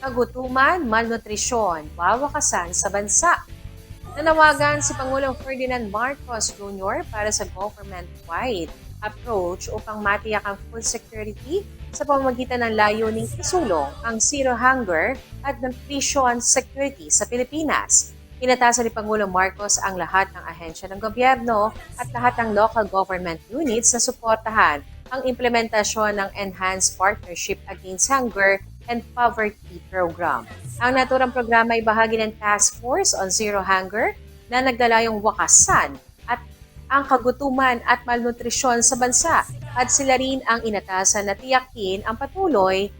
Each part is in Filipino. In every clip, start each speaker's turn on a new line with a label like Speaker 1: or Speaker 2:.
Speaker 1: kagutuman, malnutrisyon, wawakasan sa bansa. Nanawagan si Pangulong Ferdinand Marcos Jr. para sa government-wide approach upang matiyak ang food security sa pamamagitan ng layuning isulong ang zero hunger at nutrition security sa Pilipinas. Inatasan ni Pangulong Marcos ang lahat ng ahensya ng gobyerno at lahat ng local government units na suportahan ang implementasyon ng Enhanced Partnership Against Hunger and Poverty Program. Ang naturang programa ay bahagi ng Task Force on Zero Hunger na naglalayong wakasan at ang kagutuman at malnutrisyon sa bansa at sila rin ang inatasan na tiyakin ang patuloy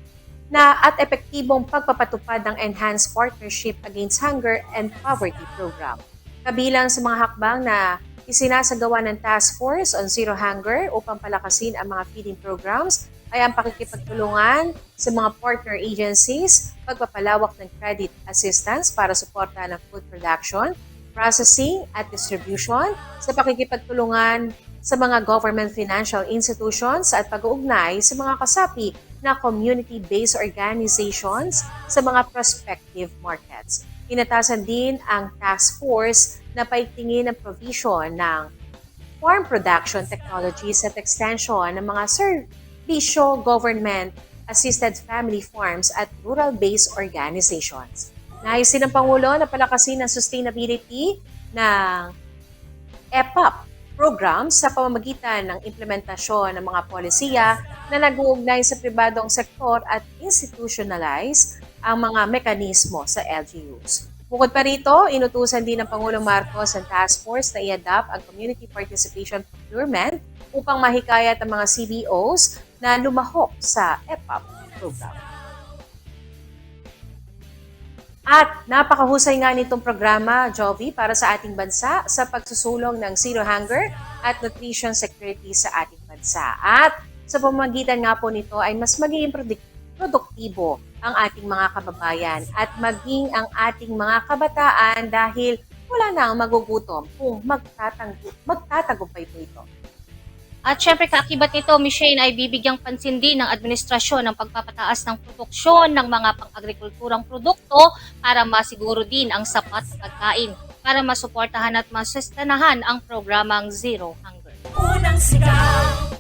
Speaker 1: na at epektibong pagpapatupad ng Enhanced Partnership Against Hunger and Poverty Program. Kabilang sa mga hakbang na isinasagawa ng Task Force on Zero Hunger upang palakasin ang mga feeding programs ay ang pakikipagtulungan sa mga partner agencies, pagpapalawak ng credit assistance para suportahan ang food production, processing at distribution, sa pakikipagtulungan sa mga government financial institutions at pag-uugnay sa mga kasapi na community-based organizations sa mga prospective markets. Inatasan din ang task force na paigtingin ang provision ng farm production technologies at extension ng mga serbisyo government assisted family farms at rural-based organizations. Nais din ng Pangulo na palakasin ang sustainability ng EPUP program sa pamamagitan ng implementasyon ng mga polisiya na nag-uugnay sa pribadong sektor at institutionalize ang mga mekanismo sa LGUs. Bukod pa rito, inutusan din ng Pangulong Marcos ang task force na i-adapt ang community participation procurement upang mahikayat ang mga CBOs na lumahok sa EPUP program. At napakahusay nga nitong programa, Jovi, para sa ating bansa sa pagsusulong ng zero hunger at nutrition security sa ating bansa. At sa pamamagitan nga po nito ay mas magiging produk- produktibo ang ating mga kababayan at maging ang ating mga kabataan dahil wala na ang magugutom kung magtatagumpay po ito.
Speaker 2: At syempre kaakibat nito, Michelle, ay bibigyang pansin din ng administrasyon ng pagpapataas ng produksyon ng mga pang-agrikulturang produkto para masiguro din ang sapat na pagkain para masuportahan at masustanahan ang programang Zero Hunger.
Speaker 3: Unang sigaw